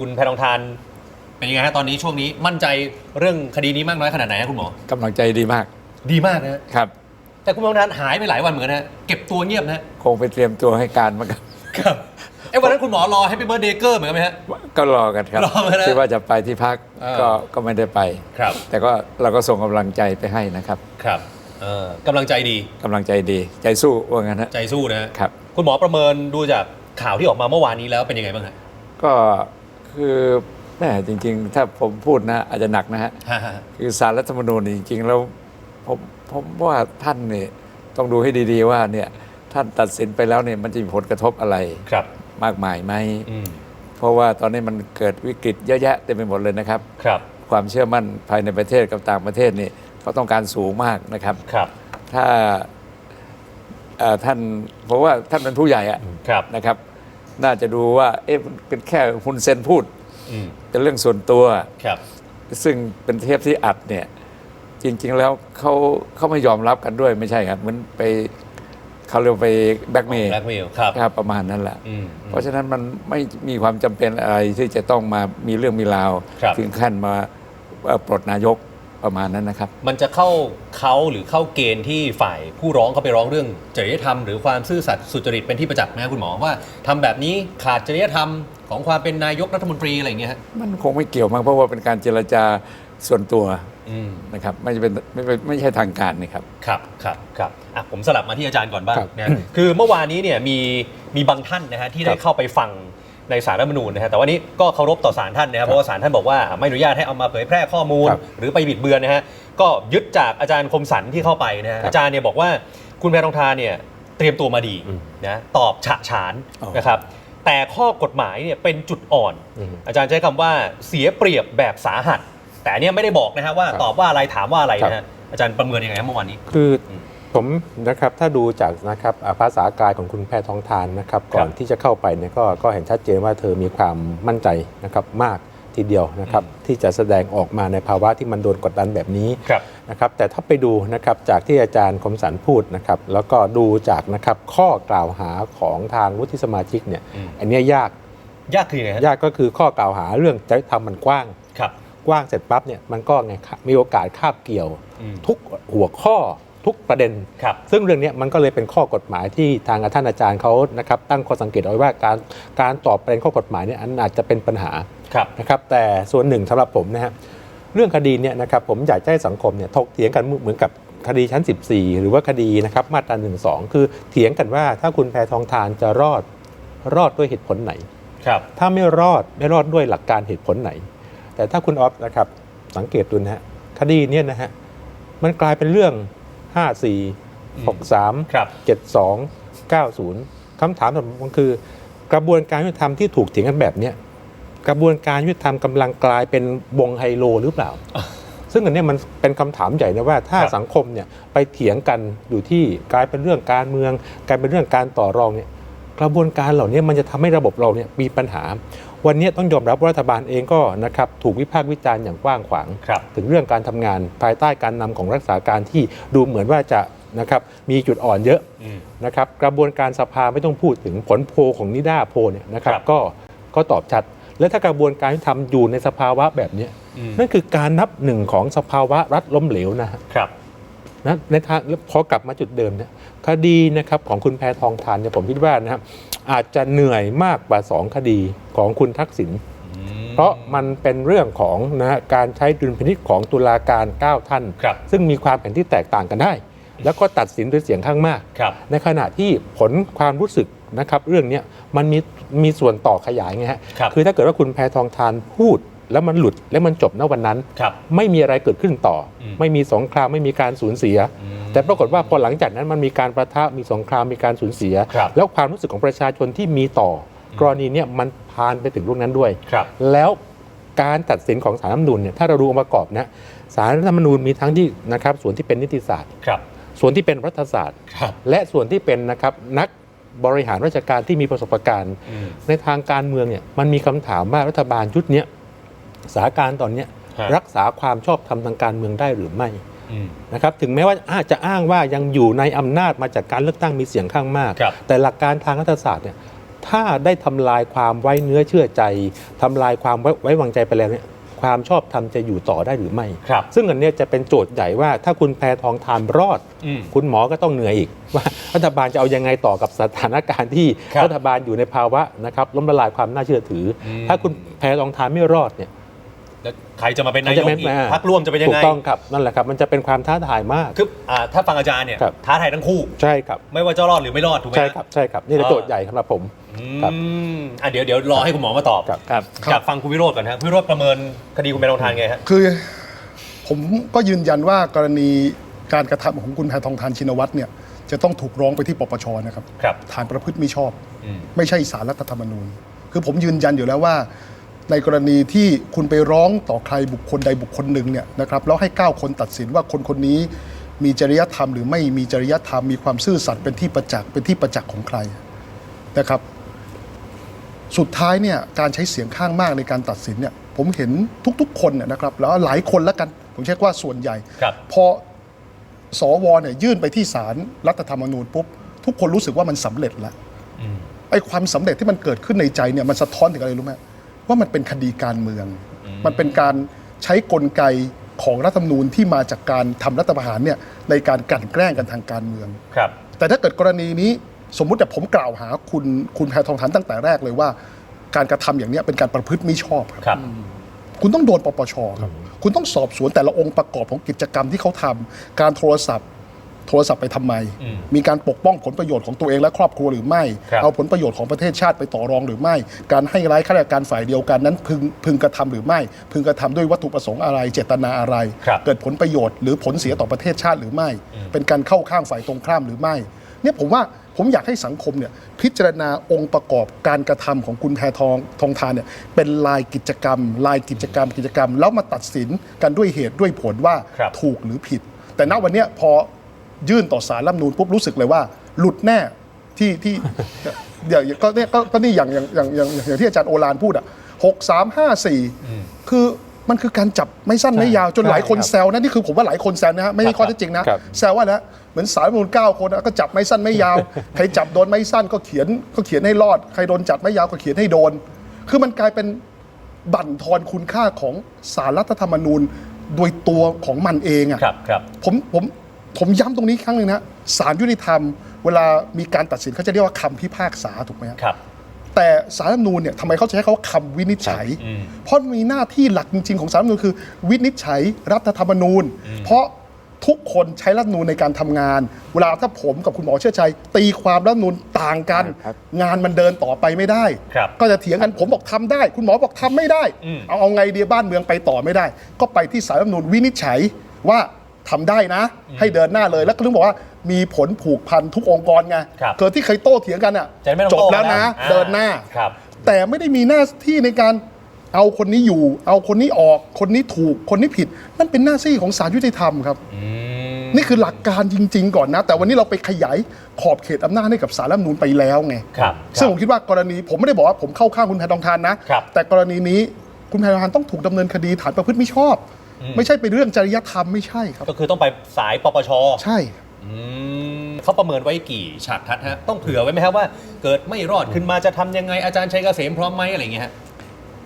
คุณแพทองทาน เป็นยังไงฮะตอนนี้ช่วงนี้มั่นใจเรื่องคดีนี้มากน้อยขนาดไหนฮะคุณหมอ กำลังใจดีมากดีมากนะฮะครับ แต่คุณแพทองทานหายไปหลายวันเหมือนกันนะฮะเก็บตัวเงียบนะฮะคงไปเตรียมตัวให้การมันก็ครับเอ้วันนั้นคุณหมอรอให้เป็นเบอร์เดเกอร์เหมือนกันไหมฮะ ก็รอกันครับรอกันนะที่ว่าจะไปที่พักเออ ก็ก็ไม่ได้ไป ครับแต่ก็เราก็ส่งกำลังใจไปให้นะครับครับเอ่อกำลังใจดีกำลังใจดีใจสู้ว่างั้นนะ ใจสู้นะฮะครับ คุณหมอประเมินดูจากข่าวที่ออกมาเมื่อวานนี้แล้วเป็นยังไงบ้างฮะก็ คือแม่จริง ๆ ถ้าผมพูดนะ อาจจะหนักนะฮะฮ่าฮ่าคือสารรัฐธรรมนูญนี่จริง ๆ แล้วผมผมว่าท่านเนี่ยต้องดูให้ดีๆว่าเนี่ยท่านตัดสินไปแล้วเนี่ยมันจะมีผลกระทบอะไรครับ มากมายไหมอืมเพราะว่าตอนนี้มันเกิดวิกฤตเยอะแยะเต็มไปหมดเลยนะครับ ครับ ความเชื่อมั่นภายในประเทศกับต่างประเทศนี่เขาต้องการสูงมากนะครับ ครับ ถ้าเอ่อท่านเพราะว่าท่านเป็นผู้ใหญ่อะครับ นะครับ น่าจะดูว่า เอ๊ะมันเป็นแค่ฮุนเซนพูดอืมเป็นเรื่องส่วนตัวครับ ซึ่งเป็นเทปที่อัดเนี่ย จริง ๆ แล้วเขาเขาไม่ยอมรับกันด้วยไม่ใช่ครับเหมันไปเขาเรียกว่าไปแบล็กเมย์แบล็กเมลครับครับประมาณนั้นแหละอืมเพราะฉะนั้นมันไม่มีความจำเป็นอะไรที่จะต้องมามีเรื่องมีราวครับถึงขั้นมาเอ่อปลดนายก ประมาณนั้นนะครับ มันจะเข้าเขาหรือเข้าเกณฑ์ที่ฝ่ายผู้ร้องเขาไปร้องเรื่องจริยธรรมหรือความซื่อสัตย์สุจริตเป็นที่ประจักษ์ไหมครับคุณหมอว่าทำแบบนี้ขาดจริยธรรมของความเป็นนายกรัฐมนตรีอะไรอย่างเงี้ยฮะมันคงไม่เกี่ยวมากเพราะว่าเป็นการเจรจาส่วนตัวอืมนะครับไม่ใช่เป็นไม่ไม่ไม่ใช่ทางการนะครับครับครับครับอะผมสลับมาที่อาจารย์ก่อนบ้างครับนะคือเมื่อวานนี้เนี่ยมีมีบางท่านนะฮะที่ได้ครับเข้าไปฟัง ในสารรัฐธรรมนูญนะฮะแต่วันนี้ก็เคารพต่อสารท่านนะครับเพราะว่าสารท่านบอกว่าไม่อนุญาตให้เอามาเผยแพร่ข้อมูล ครับหรือไปบิดเบือนนะฮะก็ยึดจากอาจารย์คมสันที่เข้าไปนะฮะครับอาจารย์เนี่ยบอกว่าคุณแพรทองทานเนี่ยเตรียมตัวมาดีนะตอบฉะฉานอ๋อ นะครับแต่ข้อกฎหมายเนี่ยเป็นจุดอ่อนอืมอาจารย์ใช้คำว่าเสียเปรียบแบบสาหัส แต่อันเนี้ยไม่ได้บอกนะฮะว่าครับตอบว่าอะไรถามว่าอะไรครับนะฮะอาจารย์ประเมินยังไงครับเมื่อวานนี้ คืออม ผมนะครับถ้าดูจากนะครับอ่าภาษากายของคุณแพทองทานนะครับก่อนครับที่จะเข้าไปเนี่ยก็ก็เห็นชัดเจนว่าเธอมีความมั่นใจนะครับมากทีเดียวนะครับที่จะแสดงออกมาในภาวะที่มันโดนกดดันแบบนี้ครับนะครับแต่ถ้าไปดูนะครับจากที่อาจารย์คมสันพูดนะครับแล้วก็ดูจากนะครับข้อกล่าวหาของทางวุฒิสมาชิกเนี่ยอืมอันเนี้ยยากยากคือยังไงฮะยากก็คือข้อกล่าวหาเรื่องจริยธรรมมันกว้างครับกว้างเสร็จปั๊บเนี่ยมันก็ไงครับมีโอกาสคาบเกี่ยวอืมทุกหัวข้อ ทุกประเด็น ครับ ซึ่งเรื่องเนี้ยมันก็เลยเป็นข้อกฎหมายที่ทางท่านอาจารย์เขานะครับตั้งข้อสังเกตเอาไว้ว่าการการตอบประเด็นข้อกฎหมายเนี่ยอันอาจจะเป็นปัญหาครับนะครับแต่ส่วนหนึ่งสำหรับผมนะฮะเรื่องคดีเนี่ยนะครับผมอยากจะให้สังคมเนี่ยถกเถียงกันเหมือนกับคดีชั้น 14 หรือว่าคดีนะครับมาตรา1นึคือเถียงกันว่าถ้าคุณแพทองทานจะรอดรอดด้วยเหตุผลไหนครับถ้าไม่รอดไม่รอดด้วยหลักการเหตุผลไหน แต่ถ้าคุณออฟนะครับสังเกตดูนะฮะคดีเนี่ยนะฮะมันกลายเป็นเรื่อง 54 63ครับ72 90คำถามสำคัญคือกระบวนการยุติธรรมที่ถูกเถียงกันแบบเนี้ยกระบวนการยุติธรรมกำลังกลายเป็นวงไฮโลหรือเปล่า ซึ่งอันเนี้ยมันเป็นคำถามใหญ่นะว่าถ้าครับสังคมเนี่ยไปเถียงกันอยู่ที่กลายเป็นเรื่องการเมือง กลายเป็นเรื่องการต่อรองเนี่ยกระบวนการเหล่านี้มันจะทำให้ระบบเราเนี่ยมีปัญหา วันนี้ต้องยอมรับว่ารัฐบาลเองก็นะครับถูกวิพากษ์วิจารณ์อย่างกว้างขวางครับถึงเรื่องการทำงานภายใต้การนำของรักษาการที่ดูเหมือนว่าจะนะครับมีจุดอ่อนเยอะอืมนะครับกระบวนการสภาไม่ต้องพูดถึงผลโพลของนิด้าโพลเนี่ยนะครับครับก็ก็ตอบชัด และถ้ากระบวนการที่ทำอยู่ในสภาวะแบบเนี้ยอืมนั่นคือการนับหนึ่งของสภาวะรัฐล้มเหลวนะฮะครับนะในทางแล้วพอกลับมาจุดเดิมเนี่ยคดีนะครับของคุณแพทองทานเนี่ยผมคิดว่านะครับ อาจจะเหนื่อยมากกว่าสองคดีของคุณทักษิณอืมเพราะมันเป็นเรื่องของนะฮะการใช้ดุลพินิจของตุลาการ 9 ท่านครับซึ่งมีความเห็นที่แตกต่างกันได้ แล้วก็ตัดสินด้วยเสียงข้างมากครับในขณะที่ผลความรู้สึกนะครับ เรื่องเนี้ยมันมีมีส่วนต่อขยายไงฮะครับอถ้าเกิดว่าคุณแพทองทานพูด แล้วมันหลุดแล้วมันจบณวันนั้นครับไม่มีอะไรเกิดขึ้นต่ออมไม่มีสงครามไม่มีการสูญเสียอืมแต่ปรากฏว่าพอหลังจากนั้นมันมีการประทะมีสงครามมีการสูญเสียครับแล้วความรู้สึกของประชาชนที่มีต่ออมกรณีเนี้ยมันพานไปถึงลูกนั้นด้วยครับแล้วการตัดสินของสารรัฐธรรมนูญเนี่ยถ้าเราดูองค์ประกอบนะสารรัฐธรรมนูญมีทั้งที่นะครับส่วนที่เป็นนิติศาสตร์ครับส่วนที่เป็นรัฐศาสตร์ครับและส่วนที่เป็นนะครับนักบริหารราชการที่มีประสบการณ์อืมในทางการเมืองเนี่ยมันมีคำถามว่ารัฐบาลชุดเนี้ย สถานการณ์ตอนเนี้ยฮะ รักษาความชอบธรรมทางการเมืองได้หรือไม่อืม นะครับถึงแม้ว่าอาจจะอ้างว่ายังอยู่ในอำนาจมาจากการเลือกตั้งมีเสียงข้างมาก ครับ แต่หลักการทางรัฐศาสตร์เนี่ยถ้าได้ทำลายความไว้เนื้อเชื่อใจทำลายความไว้ไว้วางใจไปแล้วเนี่ยความชอบธรรมจะอยู่ต่อได้หรือไม่ ครับ ซึ่งอันเนี้ยจะเป็นโจทย์ใหญ่ว่าถ้าคุณแพทองทานรอด อืม คุณหมอก็ต้องเหนื่อยอีก ว่ารัฐบาลจะเอายังไงต่อกับสถานการณ์ที่ครับรัฐบาลอยู่ในภาวะนะครับล้มละลายความน่าเชื่อถืออม ถ้าคุณแพทองทานไม่รอดเนี่ย แล้วใครจะมาเป็นใครนายจะกเป็นอีกมาพักร่วมจะเป็นยังถูไงกต้องครับนั่นแหละครับ มันจะเป็นความท้าทายมากคืออ่าถ้าฟังอาจารย์เนี่ยครับ ท้าทายทั้งคู่ ใช่ครับ ไม่ว่าจะรอดหรือไม่รอดถูกไหมใช่ฮะครับใช่ครับนี่คือโจทย์ใหญ่สำหรับผม อืครับมอะเดี๋ยวเดี๋ยวรอให้คุณหมอมาตอบครับ ครับ อยากฟังคุณวิโรจน์ก่อนครับคุณวิโรจน์ประเมินคดีคุณแม่ทองทานไงฮะ คือผมก็ยืนยันว่ากรณีการกระทำของคุณแพทองทานชินวัตรเนี่ยจะต้องถูกร้องไปที่ปปชนะครับครับฐานประพฤติมิชอบ อืม ไม่ใช่สารรัฐธรรมนูญ คือผมยืนยันอยู่แล้วว่า ในกรณีที่คุณไปร้องต่อใครบุคคลใดบุคคลหนึ่งเนี่ยนะครับแล้วให้ 9 คนตัดสินว่าคนคนนี้มีจริยธรรมหรือไม่มีจริยธรรมมีความซื่อสัตย์เป็นที่ประจักษ์เป็นที่ประจักษ์ของใครนะครับ สุดท้ายเนี่ยการใช้เสียงข้างมากในการตัดสินเนี่ยผมเห็นทุกๆ คนเนี่ยนะครับแล้วหลายคนแล้วกัน ผมเช็คว่าส่วนใหญ่ ครับ พอสวเนี่ยยื่นไปที่ศาลรัฐธรรมนูญปุ๊บทุกคนรู้สึกว่ามันสำเร็จแล้วอืมไอ้ความสำเร็จที่มันเกิดขึ้นในใจเนี่ยมันสะท้อนถึงอะไรรู้ไหม ว่ามันเป็นคดีการเมือง มันเป็นการใช้กลไกของรัฐธรรมนูญที่มาจากการทำรัฐประหารเนี่ยในการกลั่นแกล้งกันทางการเมืองครับ แต่ถ้าเกิดกรณีนี้สมมุติแต่ผมกล่าวหาคุณคุณแพทองทานตั้งแต่แรกเลยว่า การกระทำอย่างเนี้ยเป็นการประพฤติมิชอบครับครับคุณต้องโดนปปชครับ คุณต้องสอบสวนแต่ละองค์ประกอบของกิจกรรมที่เขาทำการโทรศัพท์ โทรศัพท์ไปทำไมอืมมีการปกป้องผลประโยชน์ของตัวเองและครอบครัวหรือไม่ครับเอาผลประโยชน์ของประเทศชาติไปต่อรองหรือไม่ การให้ร้ายข้าราชการฝ่ายเดียวกันนั้นพึงพึงกระทำหรือไม่ พึงกระทำด้วยวัตถุประสงค์อะไร เจตนาอะไรครับเกิดผลประโยชน์หรือผลเสียต่อประเทศชาติหรือไม่ เป็นการเข้าข้างฝ่ายตรงข้ามหรือไม่เนี่ยผมว่าผมอยากให้สังคมเนี่ยพิจารณาองค์ประกอบการกระทำของคุณแพทองทองทานเนี่ยเป็นลายกิจกรรม ลายกิจกรรมกิจกรรม แล้วมาตัดสินกันด้วยเหตุด้วยผลว่าครับถูกหรือผิด แต่ณวันเนี้ยพอ ยื่นต่อสารรัฐธรรมนูญปุ๊บรู้สึกเลยว่า หลุดแน่ที่ที่ เดี๋ยวก็เนี่ยก็ก็นี่อย่างอย่างอย่างอย่างอย่างที่อาจารย์โอฬารพูดอะหกสามห้าสี่คือมันคือการจับไม่สั้นไม่ยาวจนหลายคนใช่ครับแซวนะนี่คือผมว่าหลายคนแซวนะฮะไม่ใช่ข้อเท็จจริงนะครับ แซวว่าแล้วเหมือนสารรัฐธรรมนูลเก้าคนอะก็จับไม่สั้นไม่ยาว ใครจับโดนไม่สั้นก็เขียนก็เขียนให้รอดใครโดนจับไม่ยาวก็เขียนให้โดน คือมันกลายเป็นบั่นทอนคุณค่าของสารรัฐธรรมนูญโดยตัวของมันเองอะ ครับครับ ผมผม ผมย้ำตรงนี้ครั้งหนึ่งนะศาลยุติธรรม เวลามีการตัดสินเขาจะเรียกว่าคำพิพากษาถูกไหมครับครับ แต่สารรัฐธรรมนูญเนี่ยทำไมเขาใช้คำว่าคำวินิจฉัย อืมเพราะมีหน้าที่หลักจริง ๆ ของสารรัฐธรรมนูญคือ วินิจฉัยรัฐธรรมนูญ เพราะทุกคนใช้รัฐธรรมนูญในการทำงาน เวลาถ้าผมกับคุณหมอเชื่อชัย ตีความรัฐธรรมนูญต่างกัน ครับ งานมันเดินต่อไปไม่ได้ ครับก็จะเถียงกันผมบอกทำได้ คุณหมอบอกทำไม่ได้ อืม เอาเอาไงดีบ้านเมืองไปต่อไม่ได้ ก็ไปที่สารรัฐธรรมนูญวินิจฉัยว่า ทำได้นะ ให้เดินหน้าเลยแล้วก็ถึงบอกว่ามีผลผูกพันทุกองค์กรไงครับเกิดที่เคยโต้เถียงกันอะจะไม่ต้องจบโต้แล้วนะอ่เดินหน้าครับแต่ไม่ได้มีหน้าที่ในการเอาคนนี้อยู่ เอาคนนี้ออก คนนี้ถูก คนนี้ผิด นั่นเป็นหน้าที่ของศาลยุติธรรมครับอืมนี่คือหลักการจริง ๆ ก่อนนะ แต่วันนี้เราไปขยายขอบเขตอำนาจให้กับสารรัฐธรรมนูญไปแล้วไงครับซึ่งผมคิดว่ากรณีผมไม่ได้บอกว่าผมเข้าข้างคุณแพทองทานนะครับแต่กรณีนี้คุณแพทองทานต้องถูกดำเนินคดีฐานประพฤติมิชอบ ไม่ใช่เป็นเรื่องจริยธรรมไม่ใช่ครับ ก็คือต้องไปสายปปชใช่ อืมเขาประเมินไว้กี่ฉากทัดฮะ ต้องเผื่อไว้ไหมครับว่า เกิดไม่รอดขึ้นมาจะทำยังไงอาจารย์ชัยเกษมพร้อมไหมอะไรอย่างเงี้ยฮะ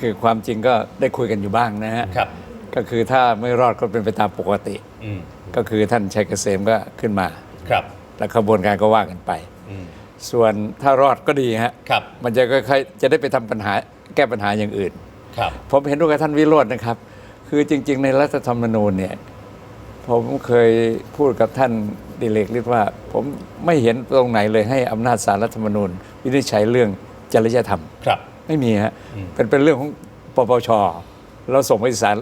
คือความจริงก็ได้คุยกันอยู่บ้างนะฮะครับ ก็คือถ้าไม่รอดก็เป็นไปตามปกติ อืมก็คือท่านชัยเกษมก็ขึ้นมา ครับแล้วขบวนการก็ว่ากันไป อืมส่วนถ้ารอดก็ดีฮะครับมันจะค่อยๆจะได้ไปทำปัญหาแก้ปัญหาอย่างอื่น ครับ ผมเห็นด้วยกับท่านวิโรจน์นะครับ คือจริง ๆ ในรัฐธรรมนูญเนี่ย ผมเคยพูดกับท่านดิเลกฤทธิ์ว่า ผมไม่เห็นตรงไหนเลยให้อำนาจสารรัฐธรรมนูญ วินิจฉัยเรื่องจริยธรรม ครับ ไม่มีฮะอืมเป็นเป็นเรื่องของปปชเราส่งไปศาล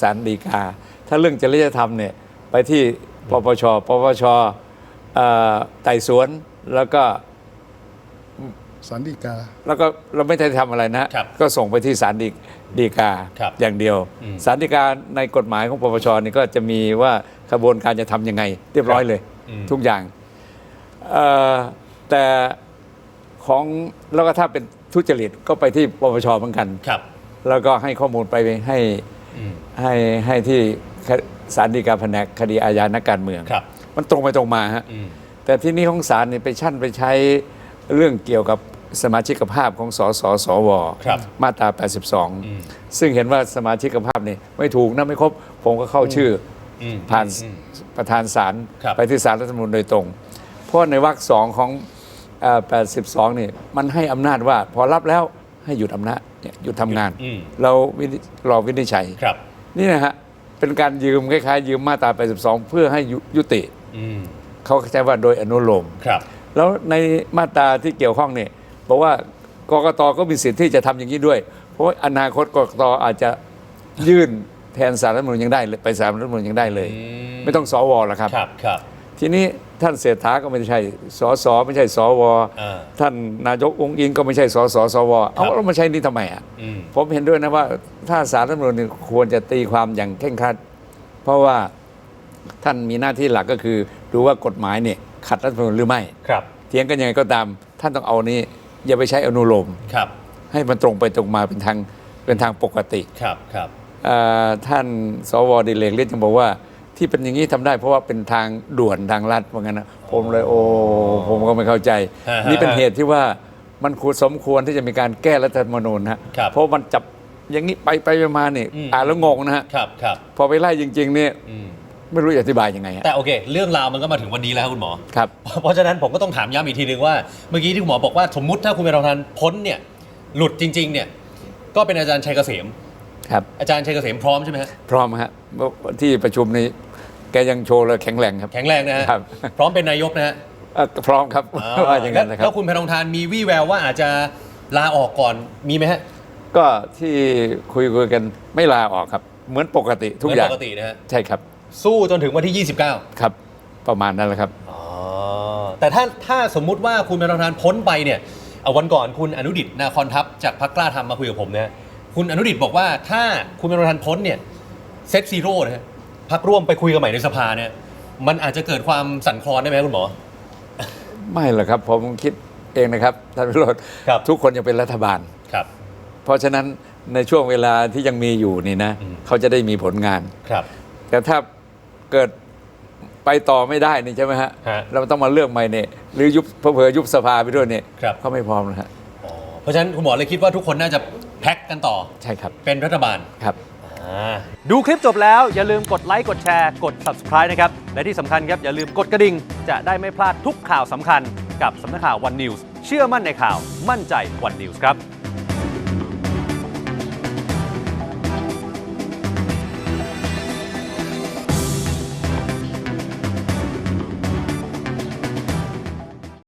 ศาลฎีกา ถ้าเรื่องจริยธรรมเนี่ยไปที่ปปชปปชเอ่อไต่สวนแล้วก็ สารดีกา แล้วก็เราไม่ได้ทำอะไรนะ ครับก็ส่งไปที่ศาลฎีฎีกาครับอย่างเดียวอืมศาลฎีกาในกฎหมายของปปชนี่ก็จะมีว่าขบวนการจะทำยังไง เรียบร้อยเลย อืม ทุกอย่างเอ่อแต่ของแล้วก็ถ้าเป็นทุจริตก็ไปที่ปปชเหมือนกัน ครับ แล้วก็ให้ข้อมูลไปให้อืม ให้ให้ที่ศาลฎีกาแผนกคดีอาญานักการเมือง ครับ มันตรงไปตรงมาฮะ อืม แต่ที่นี่ของศาลเนี่ยไปชั่นไปใช้เรื่องเกี่ยวกับ สมาชิกภาพของสสสวครับมาตราอืม82 ซึ่งเห็นว่าสมาชิกภาพนี่ไม่ถูกนะไม่ครบ ผมก็เข้าชื่ออืมผ่านอืมประธานศาลครับไปที่ศาลรัฐธรรมนูญโดยตรง เพราะในวรรคสองของเอ่อ82 นี่มันให้อำนาจว่าพอรับแล้วให้หยุดอำนาจเนี่ยหยุดทำงานอืมเราวินิรอวินิจฉัยครับนี่นะฮะเป็นการยืมคล้ายๆยืมมาตรา 82 เพื่อให้ยุยุติอืมเขาใช้ว่าโดยอนุโลมครับแล้วในมาตราที่เกี่ยวข้องเนี่ย บอกว่ากกตก็มีสิทธิ์ที่จะทำอย่างนี้ด้วย เพราะว่าอนาคตกกตอาจจะยื่นแทนสารรัฐธรรมนูญยังได้เลยไปสารรัฐธรรมนูญยังได้เลยอืมไม่ต้องสวหรอกครับครับครับ ทีนี้ท่านเศรษฐาก็ไม่ใช่สสไม่ใช่สวอ่าท่านนายกองค์อิงก็ไม่ใช่สสสวเอาครับเรามาใช้นี่ทำไมอะอืมผมเห็นด้วยนะว่าถ้าสารรัฐธรรมนูญเนี่ยควรจะตีความอย่างเคร่งครัด เพราะว่าท่านมีหน้าที่หลักก็คือดูว่ากฎหมายเนี่ยขัดรัฐธรรมนูญหรือไม่ครับเถียงกันยังไงก็ตาม ท่านต้องเอานี้ อย่าไปใช้อนุโลม ครับให้มันตรงไปตรงมาเป็นทางเป็นทางปกติครับครับเอ่อท่านสวดิเลกเลียยังบอกว่า ที่เป็นอย่างนี้ทำได้เพราะว่าเป็นทางด่วนทางลัดว่างั้นนะผมเลยโอ้ผมก็ไม่เข้าใจฮะนี่เป็นเหตุที่ว่ามันควรสมควรที่จะมีการแก้รัฐธรรมนูญนะฮะครับเพราะมันจับอย่างนี้ไปไปมาเนี่ยอืม อ่านแล้วงงนะฮะ ครับครับ พอไปไล่จริงๆเนี่ยอืม ไม่รู้จะอธิบายยังไงฮะ แต่โอเค เรื่องราวมันก็มาถึงวันนี้แล้วครับคุณหมอ ครับ เพราะฉะนั้นผมก็ต้องถามย้ำอีกทีนึงว่า เมื่อกี้ที่คุณหมอบอกว่าสมมุติถ้าคุณเป็นรองประธานพ้นเนี่ยหลุดจริง ๆ เนี่ยก็เป็นอาจารย์ชัยเกษม ครับ อาจารย์ชัยเกษมพร้อมใช่ไหมฮะพร้อมฮะที่ประชุมนี้ แกยังโชว์เลยแข็งแรงครับ แข็งแรงนะฮะครับ พร้อมเป็นนายกนะฮะเอ่อพร้อมครับว่าอย่างนั้นนะคแล้รัวบคุณแพทองทานมีวี่แววว่าอาจจะลาออกก่อนมีไหมฮะก็ที่คุยคุยกันไม่ลาออกครับ เหมือนปกติทุกเหมืนอย่างปกตินะฮะ ใช่ครับ สู้จนถึงวันที่ 29 ครับ ประมาณนั้นแหละครับ อ๋อ แต่ถ้าถ้าสมมุติว่าคุณเป็นประธานพ้นไปเนี่ยเอาวันก่อนคุณอนุดิตนาคอนทัพจากพรรคกล้าทำมาคุยกับผมนะคุณอนุดิตบอกว่าถ้าคุณเป็นประธานพ้นเนี่ยเซตซีโร่นะฮะพรรคร่วมไปคุยกันใหม่ในสภาเนี่ยมันอาจจะเกิดความสั่นคลอนได้ไหมคุณหมอ ไม่หรอกครับผมคิดเองนะครับท่านวิโรธครับ ทุกคนยังเป็นรัฐบาล ครับ เพราะฉะนั้นในช่วงเวลาที่ยังมีอยู่นี่นะ อืม เขาจะได้มีผลงาน ครับ แต่ถ้า เกิดไปต่อไม่ได้นี่ใช่ไหมฮะ ฮะเราต้องมาเลือกใหม่เนี่ยหรือยุบเผลอๆยุบสภาไปด้วยเนี่ยครับ เขาไม่พร้อมนะฮะอ๋อเพราะฉะนั้นคุณหมอเลยคิดว่าทุกคนน่าจะแพ็กกันต่อ ใช่ครับเป็นรัฐบาลครับ อ่า ดูคลิปจบแล้วอย่าลืมกดไลค์กดแชร์กด subscribe นะครับ และที่สำคัญครับ อย่าลืมกดกระดิ่ง จะได้ไม่พลาดทุกข่าวสำคัญกับสำนักข่าว One News เชื่อมั่นในข่าวมั่นใจ One News ครับ